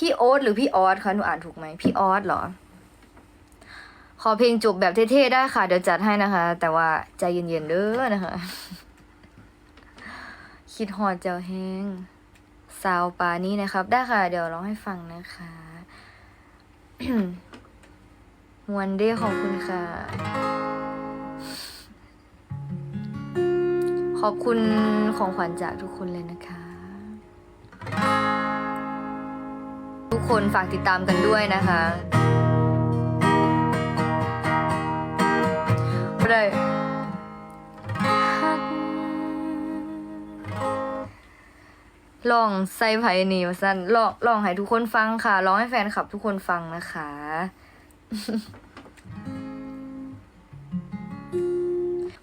พี่โอ๊ตหรือพี่ออสคะหนูอ่านถูกไหมพี่ออสเหรอ ขอเพลงจบแบบเท่ๆได้ค่ะ เดี๋ยวจัดให้นะคะ แต่ว่าใจเย็นๆเด้อนะคะ คิดฮอดเจ้าแห้งสาวปานี้นะครับ ได้ค่ะ เดี๋ยวร้องให้ฟังนะคะวันเดย์ขอบคุณค่ะ ขอบคุณของขวัญจากทุกคนเลยนะคะ คนฝากติดตามกันด้วยนะคะไปเลยลองใส่ไผ่นี่ว่าสั้นลองลองให้ทุกคนฟังค่ะร้องให้แฟนคลับทุกคนฟังนะคะ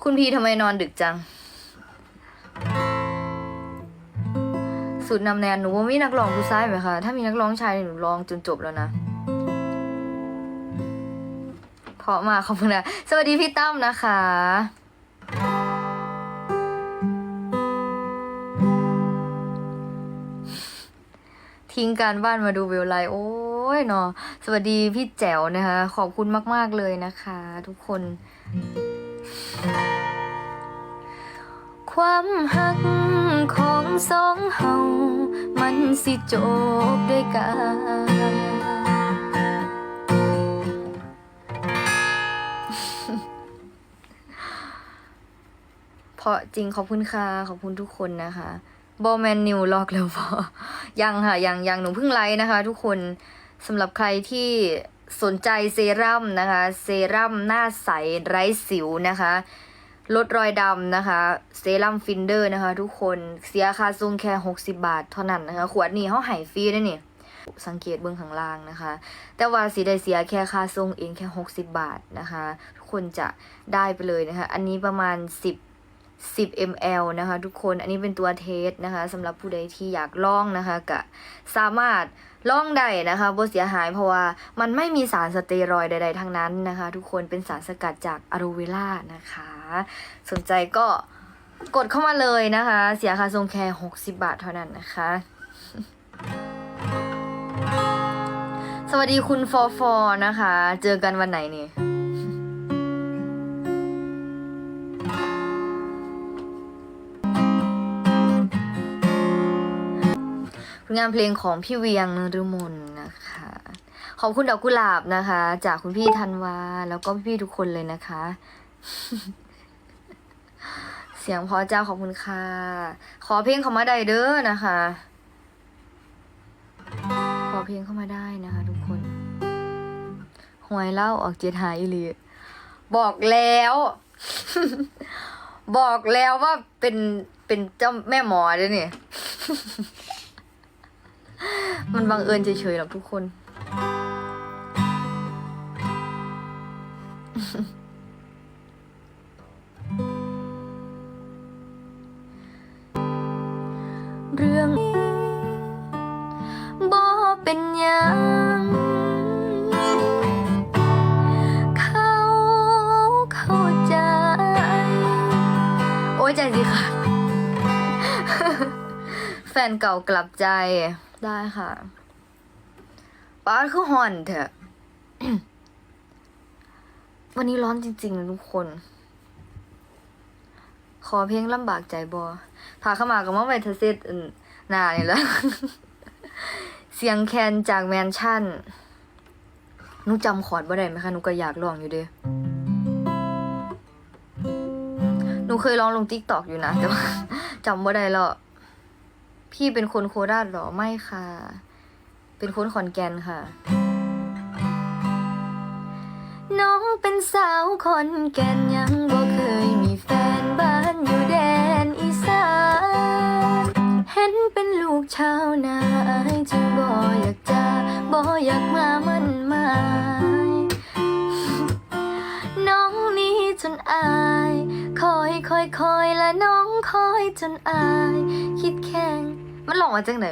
คุณพีทำไมนอนดึกจัง สุดนำแนนหนูว่ามีนักร้องผู้ชายไหมคะ ถ้ามีนักร้องชายหนูร้องจนจบแล้วนะเพราะมาขอบคุณนะ สวัสดีพี่ตั้มนะคะทิ้งการบ้านมาดูเวลไลโอ้ยเนาะสวัสดีพี่แจ๋วนะคะ ขอบคุณมาก ๆ เลยนะคะ ทุกคน ความหักของสองเฮามันสิจบด้วยกันเพราะจริงขอบคุณค่ะขอบคุณทุกคนนะคะบอแมนนิวลอกแล้วพอยังค่ะ ยังยังหนูเพิ่งไลฟ์นะคะ ทุกคนสำหรับใครที่สนใจเซรั่มนะคะ เซรั่มหน้าใสไร้สิวนะคะ ลดรอยดำนะคะเซรั่มฟินเดอร์นะคะ ทุกคนเสียค่าซุงแค่ 60 บาท เท่านั้นนะคะ ขวดนี้เขาหายฟรีด้วยนี่สังเกตเบื้องข้างล่างนะคะ แต่ว่าสีได้เสียแค่ค่าส่งเองแค่ 60 บาทนะคะ ทุกคนจะได้ไปเลยนะคะ อันนี้ประมาณ 10 10 ml นะคะทุกคนอันนี้เป็นตัวเทสนะคะสำหรับผู้ใดที่อยากลองนะคะก็สามารถลองได้นะคะบ่เสียหายเพราะว่ามันไม่มีสารสเตียรอยด์ใด ๆทั้งนั้นนะคะ ทุกคนเป็นสารสกัดจากอะโรเวล่านะคะ สนใจก็กดเข้ามาเลยนะคะ เสียค่าทรงแค่60 บาทเท่านั้นนะคะสวัสดีคุณฟอฟอนะคะ เจอกันวันไหนเนี่ย ผลงานเพลงของพี่เวียงนฤมลนะคะ ขอบคุณดอกกุหลาบนะคะ จากคุณพี่ธันวาแล้วก็พี่ๆทุกคนเลยนะคะ เสียงพอเจ้าขอบคุณค่ะ ขอเพลงเข้ามาได้เด้อนะคะ ขอเพลงเข้ามาได้นะคะทุกคนหวยเล่าออกเจ็ดหายอีลีบอกแล้วบอกแล้วว่าเป็นเป็นเจ้าแม่หมอเด้วยเนี่ย มันบังเอิญเฉยๆหรอกทุกคน เรื่องบ่เป็นยังเขาเข้าใจ โอ้ยใจสิค่ะ แฟนเก่ากลับใจ ได้ค่ะป้าคือห่อนเถอะ วันนี้ร้อนจริงๆทุกคน ขอเพลงลำบากใจบอพาเข้ามากับว่าไวทเซตหนหนานี่แหละเสียงแคนจากแมนชั่นนูจำคอร์ดบ่ได้ไหมคะนูก็อยากลองอยู่เด้หนูเคยร้องลงติ๊กตอกอยู่นะ แต่ว่าจำบ่ได้แล้ว พี่เป็นคนโคราชเหรอไม่ค่ะ เป็นคนขอนแก่นค่ะ น้องเป็นสาวขอนแก่นยังบ่เคยมีแฟนบ้านอยู่แดนอีสานเห็นเป็นลูกชาวนาอายจึงบ่อยากจะบ่อยากมามันหมายน้องนี้จนอายคอยคอยคอยและน้องคอยจนอาย คิดแข่ง มันหลงมาจังไหน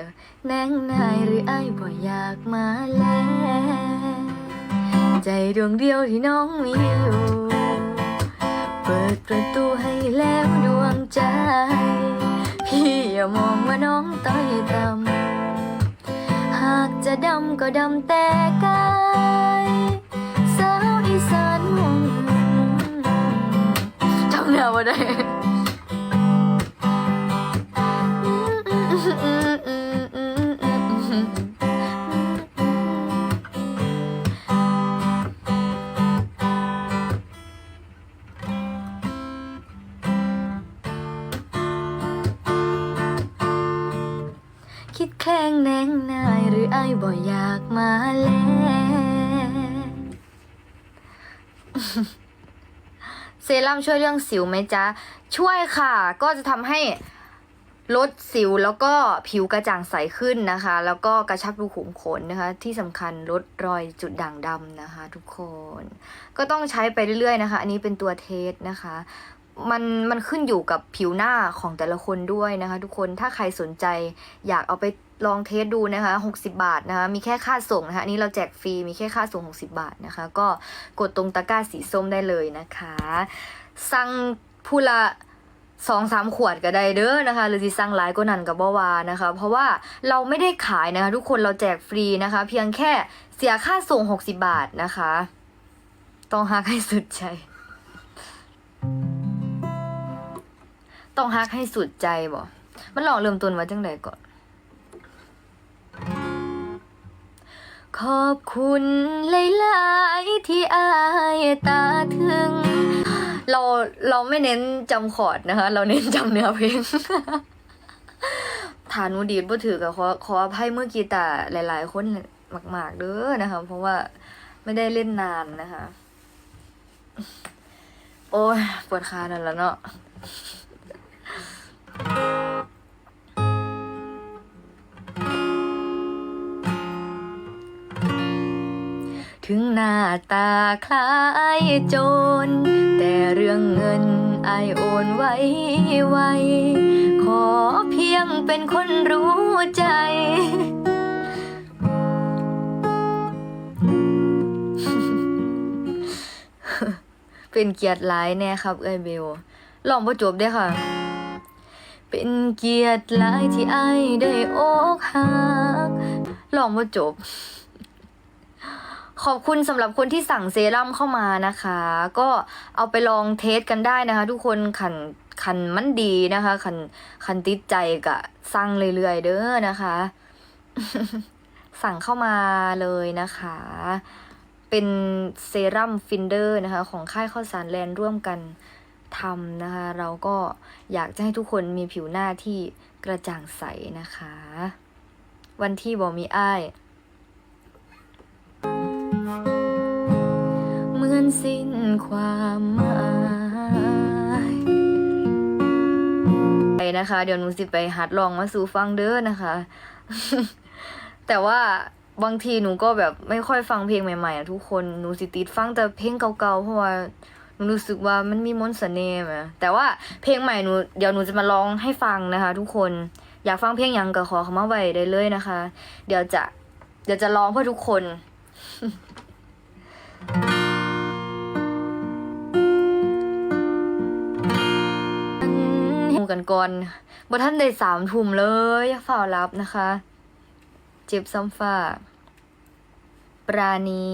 แนงนายหรือไอายบ่อยากมาแล้ว ใจดวงเดียวที่น้องมีอยู่ เปิดประตูให้แล้วดวงใจ พี่อย่ามองว่าน้องต้อยต่ำหากจะดำก็ดำแต่กายสาวอีสานมองจำแนวมาได้ รั่มช่วยเรื่องสิวไหมจ๊ะ ช่วยค่ะ ก็จะทำให้ลดสิวแล้วก็ผิวกระจ่างใสขึ้นนะคะ แล้วก็กระชับรูขุมขนนะคะ ที่สำคัญลดรอยจุดด่างดำนะคะ ทุกคน ก็ต้องใช้ไปเรื่อยๆนะคะ อันนี้เป็นตัวเทสนะคะมันมันขึ้นอยู่กับผิวหน้าของแต่ละคนด้วยนะคะ ทุกคนถ้าใครสนใจอยากเอาไป ลองเทสดูนะคะ 60 บาทนะคะ มีแค่ค่าส่งนะคะ อันนี้เราแจกฟรี มีแค่ค่าส่ง 60 บาทนะคะ ก็กดตรงตะกร้าสีส้มได้เลยนะคะ สั่งผู้ละสองสามขวดก็ได้เด้อนะคะ หรือที่สั่งหลายก็นั่นกับบ่าวานะคะ เพราะว่าเราไม่ได้ขายนะคะ ทุกคนเราแจกฟรีนะคะ เพียงแค่เสียค่าส่ง 60 บาทนะคะ ต้องหาให้สุดใจ ต้องฮักให้สุดใจบ่มันหลอกเริ่มต้นว่าจังไดก่อน ขอบคุณหลายๆที่อายตาถึง เราเราไม่เน้นจำคอร์ดนะคะ เราเน้นจำเนื้อเพลงฐานุดีดบ่ถือกับขอขออภัยเมื่อกี้แตาหลาย ๆ คนมาก ๆ เด้อนะคะ เพราะว่าไม่ได้เล่นนานนะคะ โอ้ยปวดขานั่นแล้วเนาะ ถึงหน้าตาคล้ายโจร แต่เรื่องเงินไอโอนไว้ไว ขอเพียงเป็นคนรู้ใจ เป็นเกียรติหลายแน่ครับเอ้ยเบลลองประจบได้ค่ะ เป็นเกียรติหลายที่ไอายได้อกหักลองประจบ ขอบคุณสำหรับคนที่สั่งเซรั่มเข้ามานะคะ ก็เอาไปลองเทสกันได้นะคะ ทุกคนขันขันมันดีนะคะขันขันติดใจกะสั่งเรื่อยๆเด้อนะคะ สั่งเข้ามาเลยนะคะ เป็นเซรั่มฟินเดอร์นะคะ ของค่ายข้าวสารแลนด์ร่วมกันทำนะคะ เราก็อยากจะให้ทุกคนมีผิวหน้าที่กระจ่างใสนะคะ วันที่บอกมีอ้าย มือนสิ้นความหมายไปนะคะ เดี๋ยวหนูสิไปหัดลองมาสู่ฟังเด้อนะคะ แต่ว่าบางทีหนูก็แบบไม่ค่อยฟังเพลงใหม่ๆอะทุกคนหนูสิติดฟังแต่เพลงเก่าๆเพราะว่าหนูรู้สึกว่ามันมีมนต์เสน่ห์อะแต่ว่าเพลงใหม่หนูเดี๋ยวหนูจะมาร้องให้ฟังนะคะ ทุกคนอยากฟังเพลงยังก็ขอเข้ามาไว้ได้เลยนะคะ เดี๋ยวจะเดี๋ยวจะร้องเพื่อทุกคน กันก่อนบ่ท่านได้สามทุ่มเลยฝ่ารับนะคะ เจ็บซ้ำฝาปราณี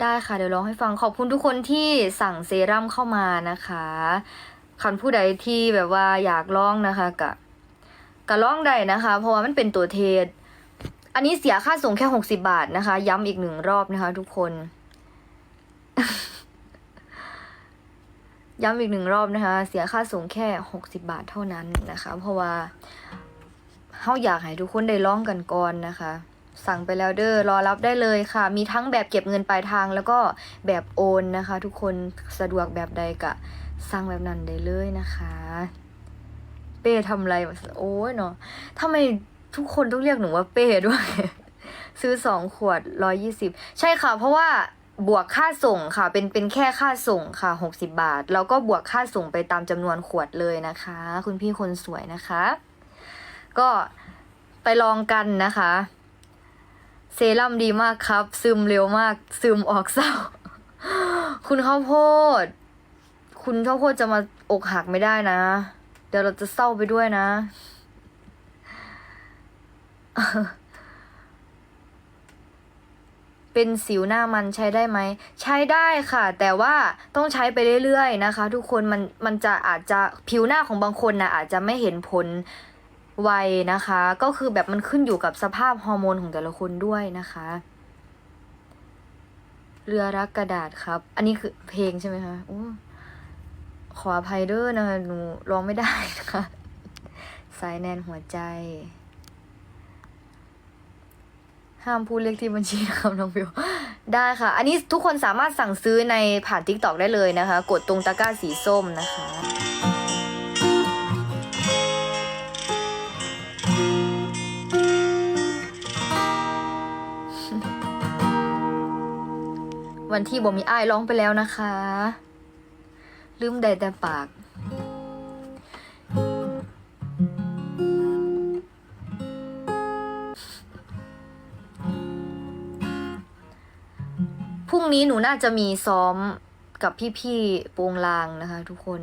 ได้ค่ะ เดี๋ยวร้องให้ฟังขอบคุณทุกคนที่สั่งเซรั่มเข้ามานะคะคันผู้ใดที่แบบว่าอยากลองนะคะกะกะลองได้นะคะ เพราะว่ามันเป็นตัวเทศ อันนี้เสียค่าส่งแค่หกสิบาทนะคะ ย้ำอีกหนึ่งรอบนะคะ ทุกคน ย้ำอีกหนึ่งรอบนะคะ เสียค่าส่งแค่หกสิบาทเท่านั้นนะคะ เพราะว่าเฮาอยากให้ทุกคนได้ลองกันก่อนนะคะ สั่งไปแล้วเด้อรอรับได้เลยค่ะ มีทั้งแบบเก็บเงินปลายทางแล้วก็แบบโอนนะคะ ทุกคนสะดวกแบบใดกะสั่งแบบนั้นได้เลยนะคะ เป้ทำอะไรโอ้ยเนาะทำไมทุกคนต้องเรียกหนูว่าเป้ด้วย ซื้อสองขวดร้อยี่สิบใช่ค่ะ เพราะว่า บวกค่าส่งค่ะ เป็นเป็นแค่ค่าส่งค่ะหกสิบาท แล้วก็บวกค่าส่งไปตามจำนวนขวดเลยนะคะ คุณพี่คนสวยนะคะ ก็ไปลองกันนะคะ เซรั่มดีมากครับ ซึมเร็วมาก ซึมออกเศร้า คุณข้าวโพด คุณข้าวโพดจะมาอกหักไม่ได้นะ เดี๋ยวเราจะเศร้าไปด้วยนะ เป็นสิวหน้ามันใช้ได้ไหม ใช้ได้ค่ะ แต่ว่าต้องใช้ไปเรื่อยๆนะคะ ทุกคนมันมันจะอาจจะผิวหน้าของบางคนนะอาจจะไม่เห็นผลไวนะคะ ก็คือแบบมันขึ้นอยู่กับสภาพฮอร์โมนของแต่ละคนด้วยนะคะ เรือรักกระดาษครับ อันนี้คือเพลงใช่ไหมคะโอ้ขออภัยเด้อนะคะหนูร้องไม่ได้นะคะสายแนนหัวใจ ห้ามพูดเลขที่บัญชีนะครับน้องฟิวได้ค่ะ อันนี้ทุกคนสามารถสั่งซื้อในผ่าน t ิ k t o k ได้เลยนะคะ กดตรงตะกร้าสีส้มนะคะ วันที่บ่มีอ้ายร้องไปแล้วนะคะ ลืมได้แต่ปาก นี้หนูน่าจะมีซ้อมกับพี่ๆโปงลางนะคะ ทุกคน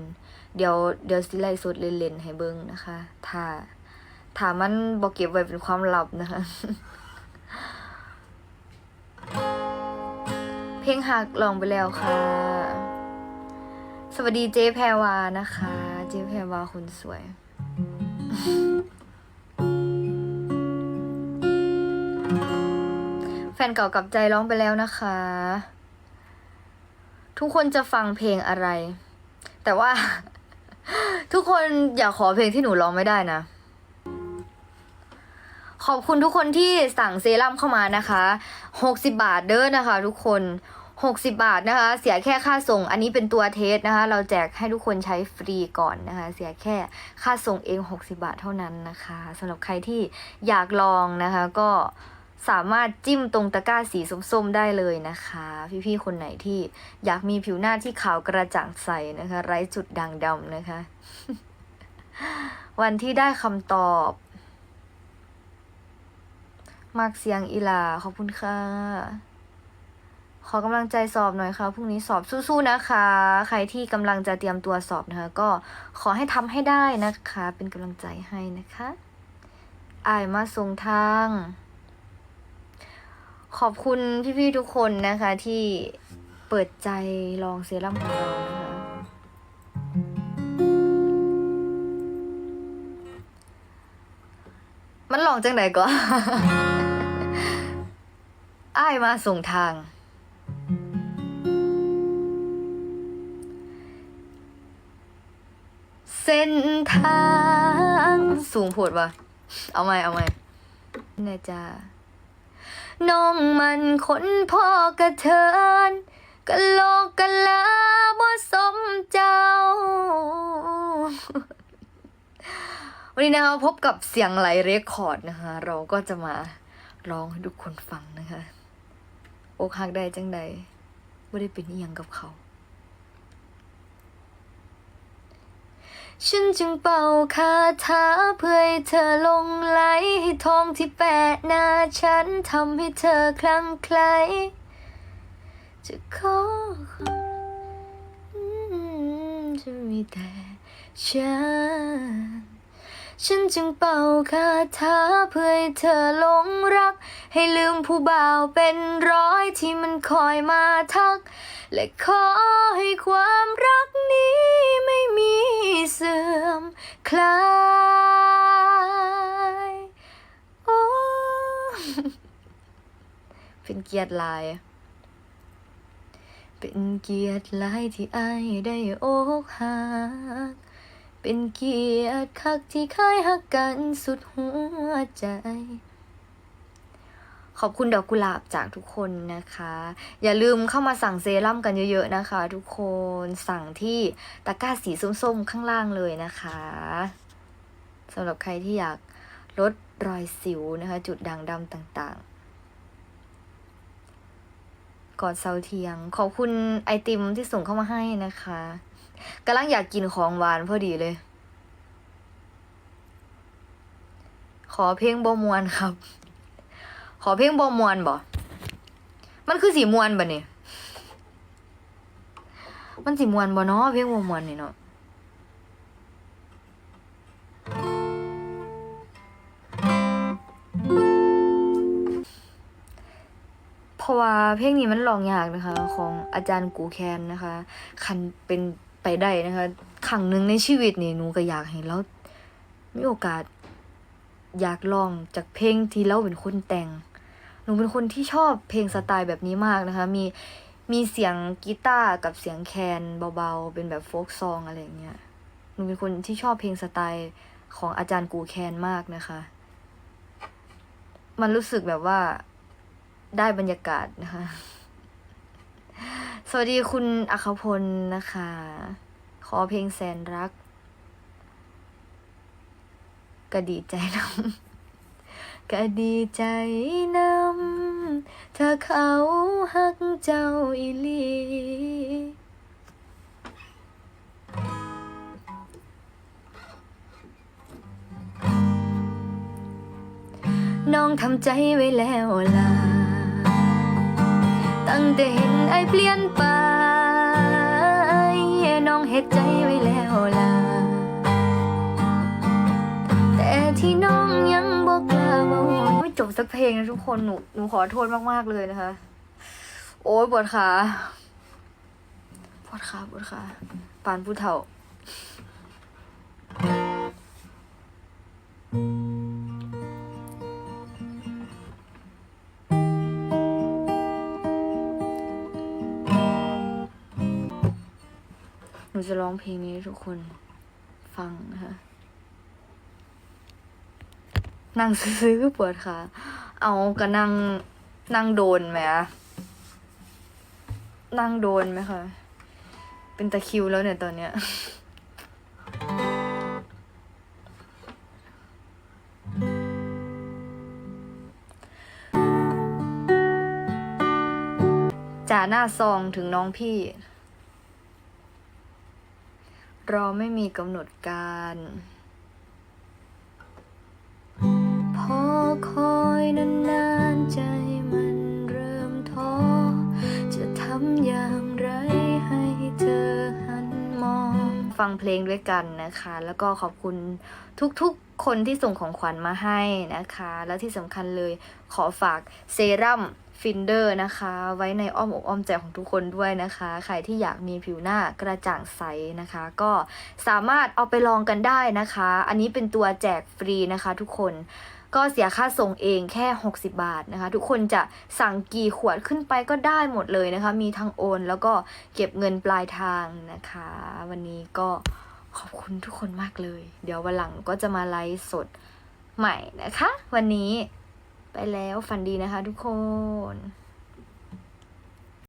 เดี๋ยวเดี๋ยวสิไลสดเล่นๆให้เบิ้งนะคะ ถ้าถ้ามันบอกเก็บไว้เป็นความลับนะคะ เพลงหักลองไปแล้วค่ะ สวัสดีเจ๊แพรวานะคะ เจ๊แพรวาคนสวยแฟนเก่ากับใจร้องไปแล้วนะคะ ทุกคนจะฟังเพลงอะไร แต่ว่า ทุกคนอย่าขอเพลงที่หนูร้องไม่ได้นะ ขอบคุณทุกคนที่สั่งเซรั่มเข้ามานะคะ60บาทเด้อนะคะ ทุกคน60 บาทนะคะ เสียแค่ค่าส่ง อันนี้เป็นตัวเทสนะคะ เราแจกให้ทุกคนใช้ฟรีก่อนนะคะ เสียแค่ค่าส่งเอง 60 บาทเท่านั้นนะคะสำหรับใครที่อยากลองนะคะก็ สามารถจิ้มตรงตะกร้าสีส้มๆได้เลยนะคะ พี่ๆคนไหนที่อยากมีผิวหน้าที่ขาวกระจ่างใสนะคะ ไร้จุดด่างดำนะคะ วันที่ได้คำตอบมากเสียงอีลาขอบคุณค่ะ ขอกำลังใจสอบหน่อยค่ะพรุ่งนี้สอบสู้ๆนะคะ ใครที่กำลังจะเตรียมตัวสอบนะคะ ก็ขอให้ทำให้ได้นะคะ เป็นกำลังใจให้นะคะอายมาส่งทาง ขอบคุณพี่ๆทุกคนนะคะ ที่เปิดใจลองเซรั่มของเรานะคะ มันลองจังไหนก่อนอ้ายมาส่งทาง เส้นทาง สูงโผดวะเอาไหมเอาไหมแน่จ้า น้องมันคนพ่อกระเทินกะโลกกะลาบ่สมเจ้า วันนี้นะคะพบกับเสียงไหลเรคคอร์ดนะคะ เราก็จะมาร้องให้ทุกคนฟังนะคะ อกหักได้จังใดไม่ได้เป็นอีหยังกับเขา ฉันจึงเป่าคาถาเพื่อให้เธอลงไหลให้ทองที่แปะหน้าฉันทำให้เธอคลั่งไคล้จะขออืมจะมีแต่ฉัน ฉันจึงเป่าคาถาเพื่อให้เธอหลงรัก ให้ลืมผู้บ่าวเป็นร้อยที่มันคอยมาทัก และขอให้ความรักนี้ไม่มีเสื่อมคลายโอ้เป็นเกียรติหลายเป็นเกียรติหลายที่อายได้อกหัก เป็นเกียรติคักที่เคยหักกันสุดหัวใจ ขอบคุณดอกกุหลาบจากทุกคนนะคะ อย่าลืมเข้ามาสั่งเซรั่มกันเยอะ ๆ นะคะ ทุกคนสั่งที่ตะกร้าสีส้ม ๆ ข้างล่างเลยนะคะสำหรับใครที่อยากลดรอยสิวนะคะ จุดด่างดำต่างๆ กอดเสาเทียง ขอบคุณไอติมที่ส่งเข้ามาให้นะคะ กำลังอยากกินของหวานพอดีเลย ขอเพลงบมวนครับ ขอเพลงบมวนบ่ มันคือสีมวนบ่เนี่ยมันสีมวนบ่เนาะเพลงบมวนนี่เนาะพราะว่าเพลงนี้มันร้องยากนะคะ ของอาจารย์กูแคนนะคะ คันเป็น ไปได้นะคะครั้งหนึ่งในชีวิตนี่หนูก็อยากให้เรามีโอกาสอยากลองจากเพลงที่เราเป็นคนแต่ง หนูเป็นคนที่ชอบเพลงสไตล์แบบนี้มากนะคะ มีมีเสียงกีตาร์กับเสียงแคนเบาๆ เป็นแบบโฟกซองอะไรอย่างเงี้ย หนูเป็นคนที่ชอบเพลงสไตล์ของอาจารย์กูแคนมากนะคะ มันรู้สึกแบบว่าได้บรรยากาศนะคะ สวัสดีคุณอัคพลนะคะ ขอเพลงแสนรัก ก็ดีใจนำก็ดีใจนำถ้าเขาหักเจ้าอีลีน้องทำใจไว้แล้วล่ะ ตั้งแต่เห็นไอเปลี่ยนไปน้องเฮ็ดใจไว้แล้วล่ะ แต่ที่น้องยังบอกกล้าว่าไม่จบสักเพลงนะทุกคนหนูหนูขอโทษมาก ๆ เลยนะคะ โอ้ยปวดขา ปวดขาปวดขาปานผู้เฒ่า จะร้องเพลงนี้ทุกคนฟังนะคะนั่งซื้อก็ปวดขาเอาก็นั่งนั่งโดนไหมอะนั่งโดนไหมคะเป็นตะคิวแล้วเนี่ยตอนเนี้ยจ่าหน้าซองถึงน้องพี่ รอไม่มีกำหนดการ พอคอยนานๆใจมันเริ่มท้อ จะทำอย่างไรให้เธอหันมอง ฟังเพลงด้วยกันนะคะ แล้วก็ขอบคุณทุกๆคนที่ส่งของขวัญมาให้นะคะ แล้วที่สำคัญเลยขอฝากเซรั่ม ฟินเดอร์นะคะ ไว้ในอ้อมอกอ้อมใจของทุกคนด้วยนะคะ ใครที่อยากมีผิวหน้ากระจ่างใสนะคะ ก็สามารถเอาไปลองกันได้นะคะ อันนี้เป็นตัวแจกฟรีนะคะทุกคนก็เสียค่าส่งเองแค่ 60 บาทนะคะ ทุกคนจะสั่งกี่ขวดขึ้นไปก็ได้หมดเลยนะคะ มีทั้งโอน แล้วก็เก็บเงินปลายทางนะคะ วันนี้ก็ขอบคุณทุกคนมากเลย เดี๋ยววันหลังก็จะมาไลฟ์สดใหม่นะคะ วันนี้ ไปแล้วฝันดีนะคะทุกคน